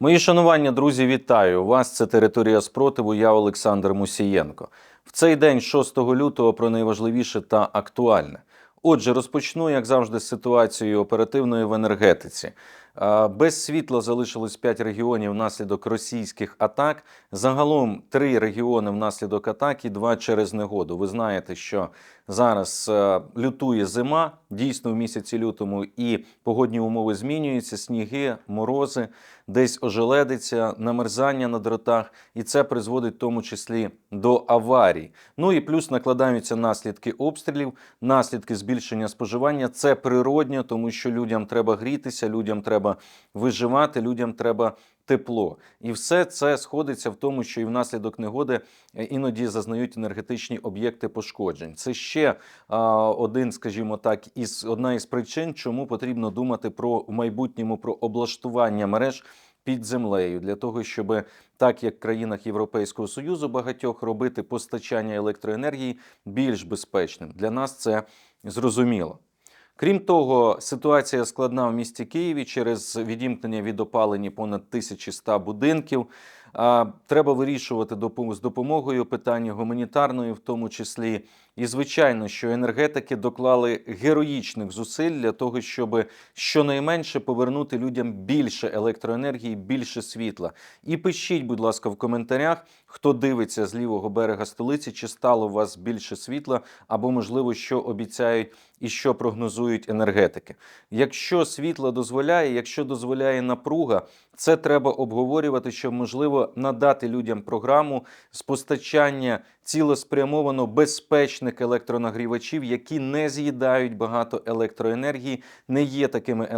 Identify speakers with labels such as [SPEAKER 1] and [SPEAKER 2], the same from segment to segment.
[SPEAKER 1] Мої шанування, друзі, вітаю вас. Це територія спротиву. Я Олександр Мусієнко. В цей день, 6 лютого, про найважливіше та актуальне. Отже, розпочну, як завжди, з ситуації оперативної в енергетиці. Без світла залишилось 5 регіонів внаслідок російських атак. Загалом 3 регіони внаслідок атак і 2 через негоду. Ви знаєте, що зараз е, лютує зима, дійсно в місяці лютому, і погодні умови змінюються: сніги, морози, десь ожеледиться, намерзання на дротах, і це призводить в тому числі до аварій. Ну і плюс накладаються наслідки обстрілів, наслідки збільшення споживання. Це природньо, тому що людям треба грітися, людям треба виживати, людям треба. Тепло і все це сходиться в тому, що і внаслідок негоди е, іноді зазнають енергетичні об'єкти пошкоджень. Це ще один, скажімо так, із одна із причин, чому потрібно думати про в майбутньому про облаштування мереж під землею для того, щоб так як в країнах Європейського союзу багатьох робити постачання електроенергії більш безпечним. Для нас це зрозуміло. Крім того, ситуація складна в місті Києві через відімкнення від опалення понад 1100 будинків. А, Треба вирішувати з допомогою питання гуманітарної, в тому числі. І звичайно, що енергетики доклали героїчних зусиль для того, щоб щонайменше повернути людям більше електроенергії, більше світла. І пишіть, будь ласка, в коментарях, хто дивиться з лівого берега столиці, чи стало у вас більше світла, або можливо, що обіцяють і що прогнозують енергетики. Якщо світло дозволяє, якщо дозволяє напруга, це треба обговорювати, щоб можливо надати людям програму з постачання цілеспрямовано безпечних електронагрівачів, які не з'їдають багато електроенергії, не є такими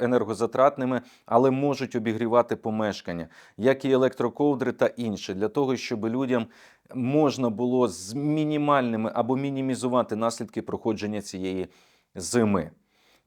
[SPEAKER 1] енергозатратними, але можуть обігрівати помешкання, як і електроковдри та інше, для того, щоб людям можна було з мінімальними або мінімізувати наслідки проходження цієї зими.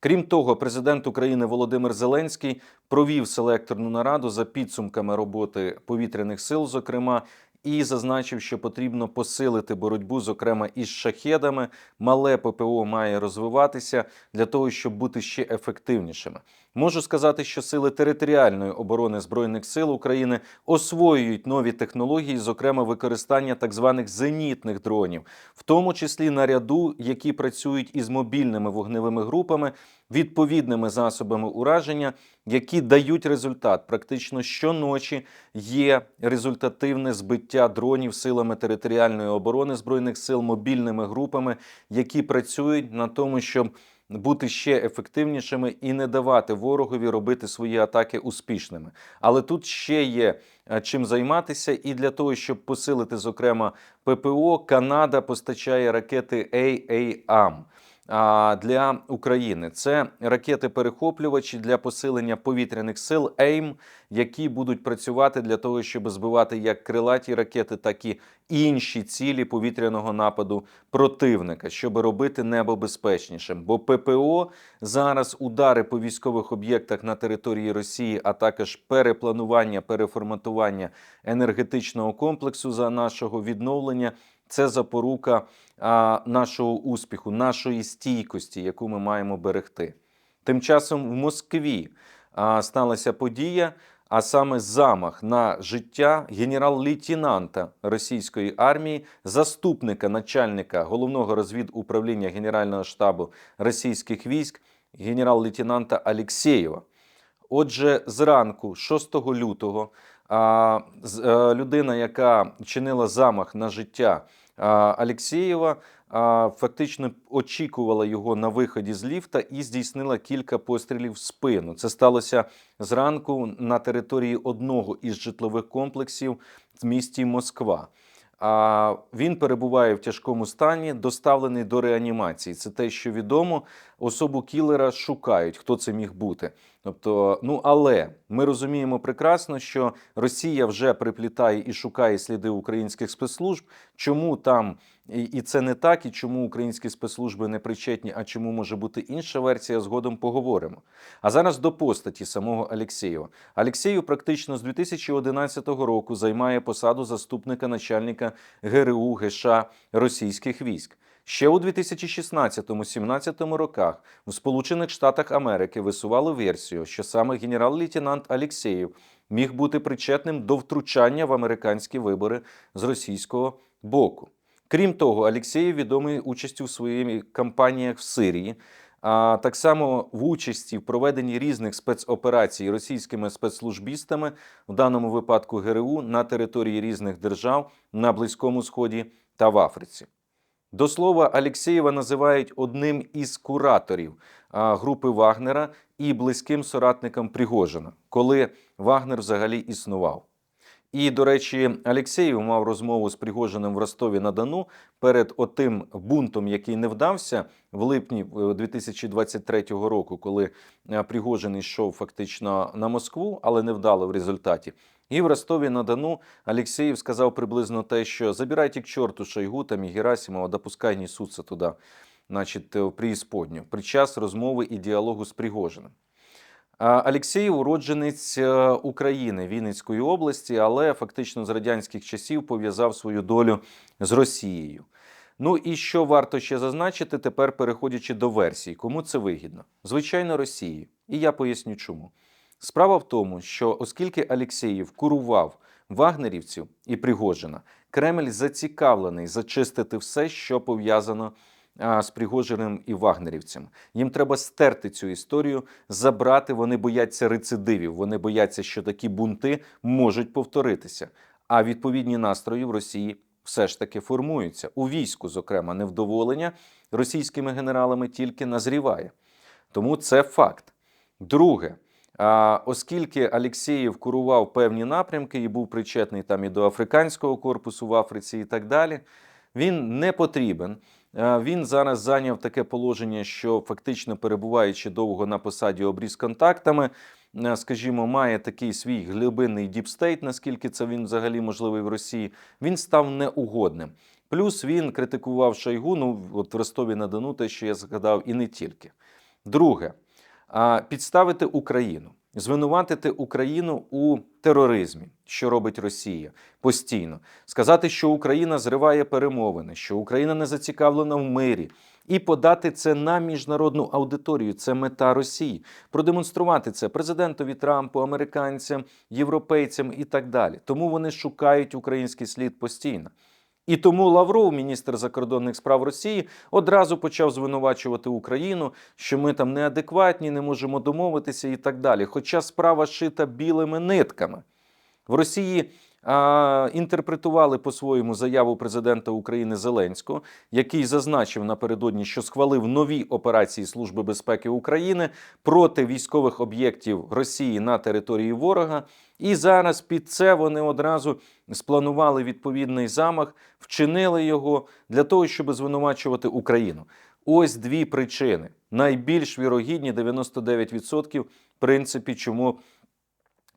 [SPEAKER 1] Крім того, президент України Володимир Зеленський провів селекторну нараду за підсумками роботи повітряних сил, зокрема, і зазначив, що потрібно посилити боротьбу, зокрема із шахедами. Мале ППО має розвиватися для того, щоб бути ще ефективнішими. Можу сказати, що сили територіальної оборони збройних сил України освоюють нові технології, зокрема використання так званих зенітних дронів, в тому числі наряду, які працюють із мобільними вогневими групами, відповідними засобами ураження, які дають результат. Практично щоночі є результативне збиття дронів силами територіальної оборони збройних сил мобільними групами, які працюють на тому, щоб бути ще ефективнішими і не давати ворогові робити свої атаки успішними. Але тут ще є е, чим займатися, і для того, щоб посилити, зокрема, ППО, Канада постачає ракети AAM а, для України. Це ракети-перехоплювачі для посилення повітряних сил AIM, які будуть працювати для того, щоб збивати як крилаті ракети, так і інші цілі повітряного нападу противника, щоб робити небо безпечнішим. Бо ППО зараз удари по військових об'єктах на території Росії, а також перепланування, переформатування енергетичного комплексу за нашого відновлення. Це запорука нашого успіху, нашої стійкості, яку ми маємо берегти. Тим часом в Москві сталася подія, а саме замах на життя генерал-лейтенанта російської армії, заступника начальника головного розвідуправління Генерального штабу російських військ, генерал-лейтенанта Алєксєєва. Отже, зранку, 6 лютого, е, людина, яка чинила замах на життя а, Алєксєєва, а, фактично очікувала його на виході з ліфта і здійснила кілька пострілів в спину. Це сталося зранку на території одного із житлових комплексів в місті Москва. А він перебуває в тяжкому стані, доставлений до реанімації. Це те, що відомо. Особу кілера шукають, хто це міг бути. Тобто, ну але ми розуміємо прекрасно, що Росія вже приплітає і шукає сліди українських спецслужб. Чому там і, це не так, і чому українські спецслужби не причетні, а чому може бути інша версія, згодом поговоримо. А зараз до постаті самого Алєксєєва. Алєксєєв практично з 2011 року займає посаду заступника начальника ГРУ ГШ російських військ. Ще у 2016-17 роках в Сполучених Штатах Америки висували версію, що саме генерал-лейтенант Алєксєєв міг бути причетним до втручання в американські вибори з російського боку. Крім того, Алєксєєв відомий участю в своїх кампаніях в Сирії, а так само в участі в проведенні різних спецоперацій російськими спецслужбістами, в даному випадку ГРУ, на території різних держав на Близькому Сході та в Африці. До слова, Алєксєєва називають одним із кураторів групи Вагнера і близьким соратником Пригожина, коли Вагнер взагалі існував. І, до речі, Алєксєєв мав розмову з Пригожиним в Ростові на Дону перед отим бунтом, який не вдався в липні е, 2023 року, коли е, Пригожин йшов фактично на Москву, але не вдало в результаті. І в Ростові на Дону Алєксєєв сказав приблизно те, що забирайте к чорту Шойгу там і Герасимова, да пускай несуться туди, значить, в преісподню, під час розмови і діалогу з Пригожиним. А, уродженець е, України Вінницької області, але фактично з радянських часів пов'язав свою долю з Росією. Ну і що варто ще зазначити, тепер переходячи до версій, кому це вигідно? Звичайно, Росії. І я поясню чому. Справа в тому, що оскільки Алєксєєв курував вагнерівців і Пригожина, Кремль зацікавлений зачистити все, що пов'язано з Пригожиним і вагнерівцями. Їм треба стерти цю історію, забрати. Вони бояться рецидивів, вони бояться, що такі бунти можуть повторитися. А відповідні настрої в Росії все ж таки формуються. У війську, зокрема, невдоволення російськими генералами тільки назріває. Тому це факт. Друге, оскільки Алєксєєв курував певні напрямки і був причетний там і до африканського корпусу в Африці, і так далі, він не потрібен. Він зараз зайняв таке положення, що фактично перебуваючи довго на посаді обріз контактами, скажімо, має такий свій глибинний діпстейт, наскільки це він взагалі можливий в Росії, він став неугодним. Плюс він критикував Шойгу, ну от в Ростові на Дону, те, що я згадав, і не тільки. Друге, підставити Україну, звинуватити Україну у тероризмі, що робить Росія постійно, сказати, що Україна зриває перемовини, що Україна не зацікавлена в мирі, і подати це на міжнародну аудиторію. Це мета Росії. Продемонструвати це президентові Трампу, американцям, європейцям і так далі. Тому вони шукають український слід постійно. І тому Лавров, міністр закордонних справ Росії, одразу почав звинувачувати Україну, що ми там неадекватні, не можемо домовитися і так далі. Хоча справа шита білими нитками. В Росії інтерпретували по-своєму заяву президента України Зеленського, який зазначив напередодні, що схвалив нові операції Служби безпеки України проти військових об'єктів Росії на території ворога. І зараз під це вони одразу спланували відповідний замах, вчинили його для того, щоб звинувачувати Україну. Ось дві причини. Найбільш вірогідні 99%, в принципі, чому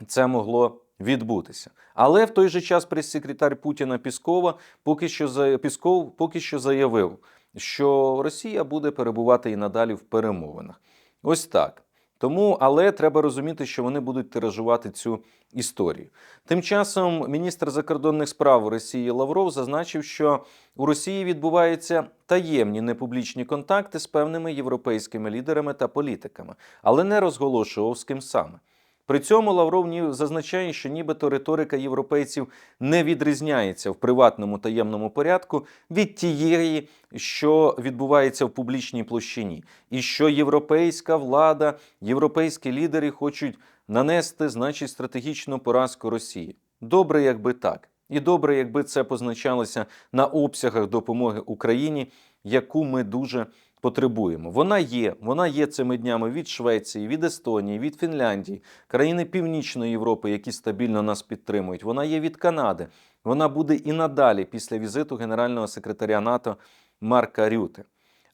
[SPEAKER 1] це могло відбутися. Але в той же час прес-секретар Путіна Піскова поки що Пісков поки що заявив, що Росія буде перебувати і надалі в перемовинах. Ось так. Тому, але треба розуміти, що вони будуть тиражувати цю історію. Тим часом міністр закордонних справ Росії Лавров зазначив, що у Росії відбуваються таємні непублічні контакти з певними європейськими лідерами та політиками, але не розголошував з ким саме. При цьому Лавров зазначає, що нібито риторика європейців не відрізняється в приватному таємному порядку від тієї, що відбувається в публічній площині, і що європейська влада, європейські лідери хочуть нанести, значить, стратегічну поразку Росії. Добре, якби так. І добре, якби це позначалося на обсягах допомоги Україні, яку ми дуже потребуємо. Вона є, вона є цими днями від Швеції, від Естонії, від Фінляндії, країни Північної Європи, які стабільно нас підтримують. Вона є від Канади. Вона буде і надалі після візиту генерального секретаря НАТО Марка Рюте.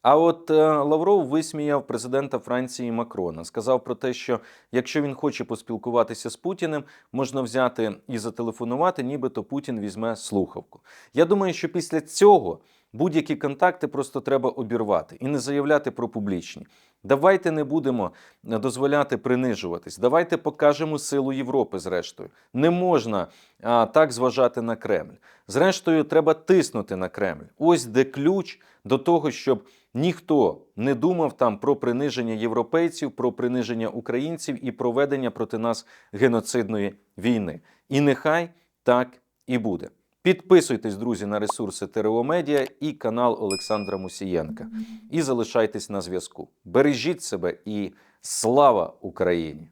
[SPEAKER 1] А от е, Лавров висміяв президента Франції Макрона. Сказав про те, що якщо він хоче поспілкуватися з Путіним, можна взяти і зателефонувати, нібито Путін візьме слухавку. Я думаю, що після цього будь-які контакти просто треба обірвати і не заявляти про публічні. Давайте не будемо е, дозволяти принижуватись. Давайте покажемо силу Європи. Зрештою, не можна а, так зважати на Кремль. Зрештою, треба тиснути на Кремль. Ось де ключ до того, щоб Ніхто не думав там про приниження європейців, про приниження українців і проведення проти нас геноцидної війни. І нехай так і буде. Підписуйтесь, друзі, на ресурси ТРО Медіа і канал Олександра Мусієнка. І залишайтесь на зв'язку. Бережіть себе і слава Україні!